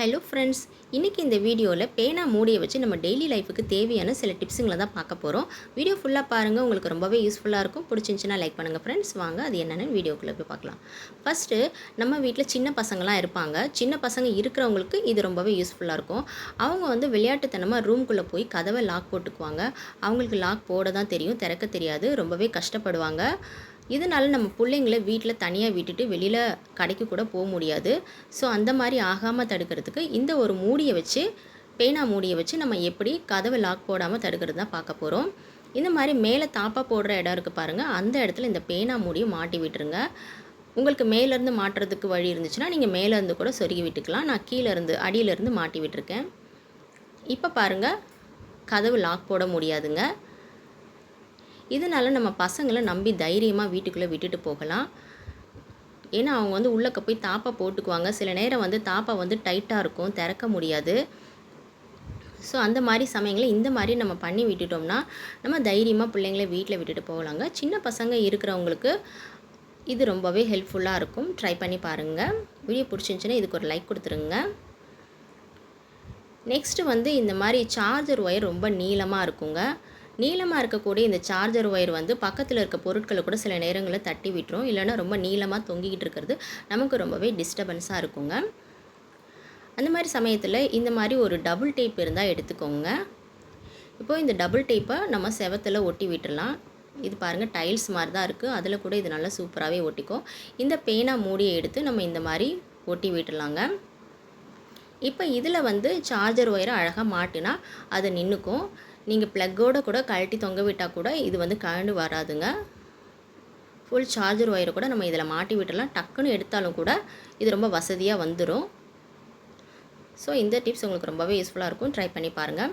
Hello friends இன்றைக்கி இந்த வீடியோவில் பேனா மூடியை வச்சு நம்ம டெய்லி லைஃபுக்கு தேவையான சில டிப்ஸுங்களை தான் பார்க்க போகிறோம் வீடியோ ஃபுல்லாக பாருங்கள் உங்களுக்கு ரொம்பவே யூஸ்ஃபுல்லாக இருக்கும். பிடிச்சிருந்துச்சுன்னா லைக் பண்ணுங்கள் ஃப்ரெண்ட்ஸ் வாங்க அது என்னென்னு வீடியோக்குள்ளே போய் பார்க்கலாம். ஃபஸ்ட்டு நம்ம வீட்டில் சின்ன பசங்களாம் இருப்பாங்க. சின்ன பசங்க இருக்கிறவங்களுக்கு இது ரொம்பவே யூஸ்ஃபுல்லாக இருக்கும். அவங்க வந்து விளையாட்டுத்தனமாக ரூம்குள்ளே போய் கதவை லாக் போட்டுக்குவாங்க. அவங்களுக்கு லாக் போட தான் தெரியும் திறக்க தெரியாது ரொம்பவே கஷ்டப்படுவாங்க. இதனால நம்ம பிள்ளைங்கள வீட்டில் தனியாக விட்டுட்டு வெளியில் கடைக்கு கூட போக முடியாது. ஸோ அந்த மாதிரி ஆகாமல் தடுக்கிறதுக்கு இந்த ஒரு மூடியை வச்சு பேனா மூடியை வச்சு நம்ம எப்படி கதவை லாக் போடாமல் தடுக்கிறது தான் பார்க்க போகிறோம் இந்த மாதிரி மேலே தாப்பா போடுற இடம் இருக்குது பாருங்கள் அந்த இடத்துல இந்த பேனா மூடியை மாட்டி விட்டுருங்க. உங்களுக்கு மேலேருந்து மாட்டுறதுக்கு வழி இருந்துச்சுன்னா நீங்கள் மேலேருந்து கூட சொருகி விட்டுக்கலாம். நான் கீழேருந்து அடியிலேருந்து மாட்டி விட்டுருக்கேன். இப்போ பாருங்கள் கதவு லாக் போட முடியாதுங்க. இதனால் நம்ம பசங்களை நம்பி தைரியமாக வீட்டுக்குள்ளே விட்டுட்டு போகலாம். ஏன்னா அவங்க வந்து உள்ளக்க போய் தாப்பா போட்டுக்குவாங்க. சில நேரம் வந்து தாப்பா வந்து டைட்டாக இருக்கும் திறக்க முடியாது. ஸோ அந்த மாதிரி சமயங்களில் இந்த மாதிரி நம்ம பண்ணி விட்டுட்டோம்னா நம்ம தைரியமாக பிள்ளைங்கள வீட்டில் விட்டுட்டு போகலாங்க. சின்ன பசங்க இருக்கிறவங்களுக்கு இது ரொம்பவே ஹெல்ப்ஃபுல்லாக இருக்கும். ட்ரை பண்ணி பாருங்கள் வீடியோ பிடிச்சிருந்துச்சுன்னா இதுக்கு ஒரு லைக் கொடுத்துருங்க. நெக்ஸ்ட்டு வந்து இந்த மாதிரி சார்ஜர் ஒயர் ரொம்ப நீளமாக இருக்குங்க. நீளமாக இருக்கக்கூடிய இந்த சார்ஜர் ஒயர் வந்து பக்கத்தில் இருக்க பொருட்களை கூட சில நேரங்களில் தட்டி விட்டுரும். இல்லைன்னா ரொம்ப நீளமாக தொங்கிக்கிட்டு இருக்கிறது நமக்கு ரொம்பவே டிஸ்டர்பன்ஸாக இருக்குங்க. அந்த மாதிரி சமயத்தில் இந்த மாதிரி ஒரு டபுள் டேப் இருந்தால் எடுத்துக்கோங்க. இப்போது இந்த டபுள் டேப்பை நம்ம செவத்தில் ஒட்டி விட்டுடலாம் இது பாருங்கள் டைல்ஸ் மாதிரி தான் இருக்குது அதில் கூட இது நல்லா சூப்பராகவே ஒட்டிக்கும். இந்த பேனா மூடியை எடுத்து நம்ம இந்த மாதிரி ஒட்டி விட்டுடலாங்க இப்போ இதில் வந்து சார்ஜர் ஒயரை அழகாக மாட்டினா அது நின்றுக்கும் நீங்கள் ப்ளக்கோடு கூட கழட்டி தொங்க விட்டால் கூட இது வந்து கழண்டு வராதுங்க. ஃபுல் சார்ஜர் ஒயரை கூட நம்ம இதில் மாட்டி விட்டுலாம் டக்குன்னு எடுத்தாலும் கூட இது ரொம்ப வசதியாக வந்துடும் ஸோ இந்த டிப்ஸ் உங்களுக்கு ரொம்பவே யூஸ்ஃபுல்லாக இருக்கும். ட்ரை பண்ணி பாருங்கள்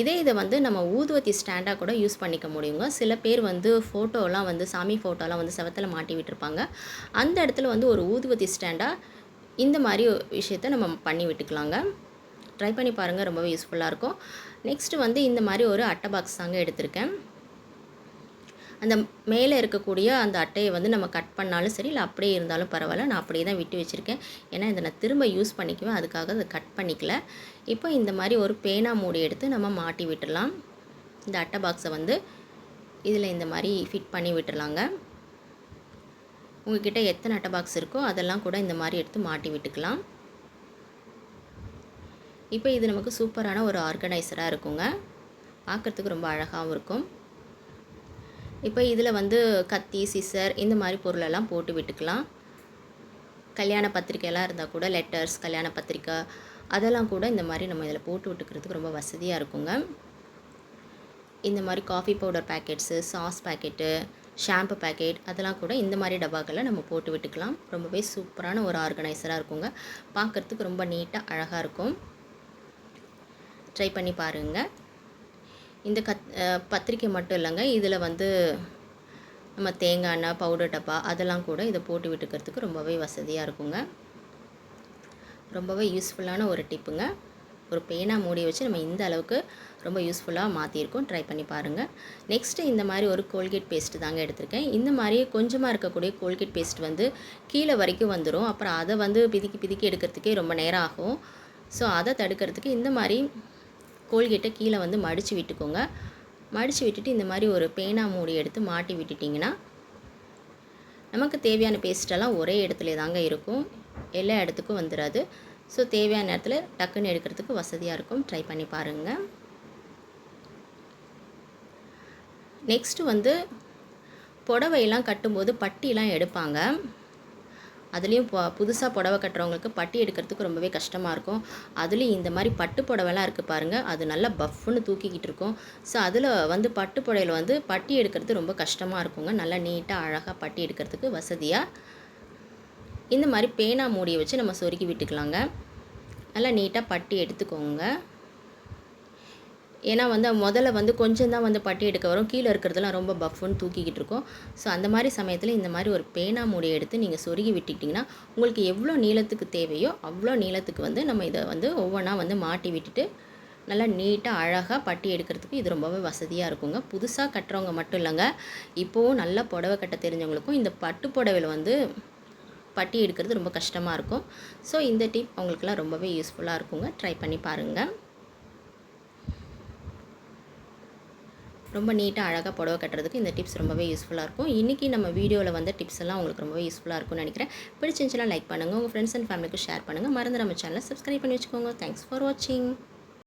இதே இதை வந்து நம்ம ஊதுவத்தி ஸ்டாண்டாக கூட யூஸ் பண்ணிக்க முடியுங்க. சில பேர் வந்து ஃபோட்டோலாம் வந்து சாமி ஃபோட்டோலாம் வந்து செவத்தில் மாட்டி விட்டுருப்பாங்க. அந்த இடத்துல வந்து ஒரு ஊதுவத்தி ஸ்டாண்டாக இந்த மாதிரி விஷயத்த நம்ம பண்ணி விட்டுக்கலாங்க. ட்ரை பண்ணி பாருங்கள் ரொம்பவே யூஸ்ஃபுல்லாக இருக்கும். நெக்ஸ்ட்டு வந்து இந்த மாதிரி ஒரு அட்டை பாக்ஸ் தாங்க எடுத்திருக்கேன். அந்த மேலே இருக்கக்கூடிய அந்த அட்டையை வந்து நம்ம கட் பண்ணாலும் சரி இல்லை அப்படியே இருந்தாலும் பரவாயில்ல. நான் அப்படியே தான் விட்டு வச்சுருக்கேன். ஏன்னா இதை நான் திரும்ப யூஸ் பண்ணிக்குவேன். அதுக்காக அதை கட் பண்ணிக்கல. இப்போ இந்த மாதிரி ஒரு பேனா மூடி எடுத்து நம்ம மாட்டி விட்டுடலாம். இந்த அட்டை பாக்ஸை வந்து இதில் இந்த மாதிரி ஃபிட் பண்ணி விட்டுடலாங்க. உங்ககிட்ட எத்தனை அட்டை பாக்ஸ் இருக்கோ அதெல்லாம் கூட இந்த மாதிரி எடுத்து மாட்டி விட்டுக்கலாம். இப்போ இது நமக்கு சூப்பரான ஒரு ஆர்கனைசராக இருக்குங்க. பார்க்குறதுக்கு ரொம்ப அழகாகவும் இருக்கும். இப்போ இதில் வந்து கத்தி சிசர் இந்த மாதிரி பொருளெல்லாம் போட்டு விட்டுக்கலாம். கல்யாண பத்திரிக்கையெல்லாம் இருந்தால் கூட லெட்டர்ஸ் கல்யாண பத்திரிக்கை அதெல்லாம் கூட இந்த மாதிரி நம்ம இதில் போட்டு விட்டுக்கிறதுக்கு ரொம்ப வசதியாக இருக்குங்க. இந்த மாதிரி coffee powder packets sauce packet shampoo packet அதெல்லாம் கூட இந்த மாதிரி டப்பாக்களை நம்ம போட்டு விட்டுக்கலாம். ரொம்பவே சூப்பரான ஒரு ஆர்கனைசராக இருக்குங்க. பார்க்குறதுக்கு ரொம்ப நீட்டாக அழகாக இருக்கும். ட்ரை பண்ணி பாருங்கள் இந்த கத் பத்திரிக்கை மட்டும் இல்லைங்க. இதில் வந்து நம்ம தேங்காய் எண்ணெய் பவுடர் டப்பா அதெல்லாம் கூட இதை போட்டு விட்டுக்கிறதுக்கு ரொம்பவே வசதியாக இருக்குங்க. ரொம்பவே யூஸ்ஃபுல்லான ஒரு டிப்புங்க ஒரு பேனா மூடி வச்சு நம்ம இந்த அளவுக்கு ரொம்ப யூஸ்ஃபுல்லாக மாற்றிருக்கோம் ட்ரை பண்ணி பாருங்கள் நெக்ஸ்ட்டு இந்த மாதிரி ஒரு கோல்கேட் பேஸ்ட்டு தாங்க எடுத்திருக்கேன். இந்த மாதிரியே கொஞ்சமாக இருக்கக்கூடிய கோல்கேட் பேஸ்ட் வந்து கீழே வரைக்கும் வந்துடும் அப்புறம் அதை வந்து பிதிக்கி பிதுக்கி எடுக்கிறதுக்கே ரொம்ப நேரம் ஆகும். ஸோ அதை தடுக்கிறதுக்கு இந்த மாதிரி கோல்கேட்டை கீழே வந்து மடித்து விட்டுக்கோங்க. மடித்து விட்டுட்டு இந்த மாதிரி ஒரு பேனா மூடி எடுத்து மாட்டி விட்டுட்டிங்கன்னா நமக்கு தேவையான பேஸ்ட்டெல்லாம் ஒரே இடத்துல தாங்க இருக்கும். எல்லா இடத்துக்கும் வந்துடாது ஸோ தேவையான நேரத்தில் டக்குன்னு எடுக்கிறதுக்கு வசதியாக இருக்கும். ட்ரை பண்ணி பாருங்கள் நெக்ஸ்ட்டு வந்து புடவையெல்லாம் கட்டும்போது பட்டிலாம் எடுப்பாங்க. அதுலேயும் இப்போ புதுசாக புடவை கட்டுறவங்களுக்கு பட்டி எடுக்கிறதுக்கு ரொம்பவே கஷ்டமாக இருக்கும். அதுலேயும் இந்த மாதிரி பட்டு புடவைலாம் இருக்குது பாருங்கள் அது நல்லா பஃப்னு தூக்கிக்கிட்டு இருக்கும். ஸோ அதில் வந்து பட்டு புடவையில் வந்து பட்டி எடுக்கிறது ரொம்ப கஷ்டமாக இருக்குங்க. நல்லா நீட்டாக அழகாக பட்டி எடுக்கிறதுக்கு வசதியாக இந்த மாதிரி பேனா மூடியை வச்சு நம்ம சொருக்கி விட்டுக்கலாங்க. நல்லா நீட்டாக பட்டி எடுத்துக்கோங்க. ஏன்னா வந்து முதல்ல வந்து கொஞ்சம் தான் வந்து பட்டி எடுக்க வரும். கீழே இருக்கிறதெல்லாம் ரொம்ப பஃப்னு தூக்கிக்கிட்டு இருக்கும். ஸோ அந்த மாதிரி சமயத்தில் இந்த மாதிரி ஒரு பேனா மூடியை எடுத்து நீங்கள் சொருகி விட்டுக்கிட்டிங்கன்னா உங்களுக்கு எவ்வளோ நீளத்துக்கு தேவையோ அவ்வளோ நீளத்துக்கு வந்து நம்ம இதை வந்து ஒவ்வொன்றா வந்து மாட்டி விட்டுட்டு நல்லா நீட்டாக அழகாக பட்டி எடுக்கிறதுக்கு இது ரொம்பவே வசதியாக இருக்குங்க. புதுசாக கட்டுறவங்க மட்டும் இல்லைங்க. இப்போவும் நல்லா புடவை கட்ட தெரிஞ்சவங்களுக்கும் இந்த பட்டு புடவையில் வந்து பட்டி எடுக்கிறது ரொம்ப கஷ்டமாக இருக்கும். ஸோ இந்த டிப் அவங்களுக்குலாம் ரொம்பவே யூஸ்ஃபுல்லாக இருக்குங்க. ட்ரை பண்ணி பாருங்கள் ரொம்ப நீட்டாக அழகாக புடவை கட்டுறதுக்கு இந்த டிப்ஸ் ரொம்பவே யூஸ்ஃபுல்லாக இருக்கும். இன்றைக்கி நம்ம வீடியோவில் வந்த டிப்ஸ் எல்லாம் உங்களுக்கு ரொம்பவே யூஸ்ஃபுல்லாக இருக்கும்னு நினைக்கிறேன். பிடிச்சிருந்துச்சுன்னா லைக் பண்ணுங்கள் உங்கள் ஃப்ரெண்ட்ஸ் அண்ட் ஃபேமிலிக்கு ஷேர் பண்ணுங்கள் மறந்து நம்ம சேனலை சப்ஸ்கிரைப் பண்ணி வச்சுக்கோங்க. தேங்க்ஸ் ஃபார் வாட்சிங்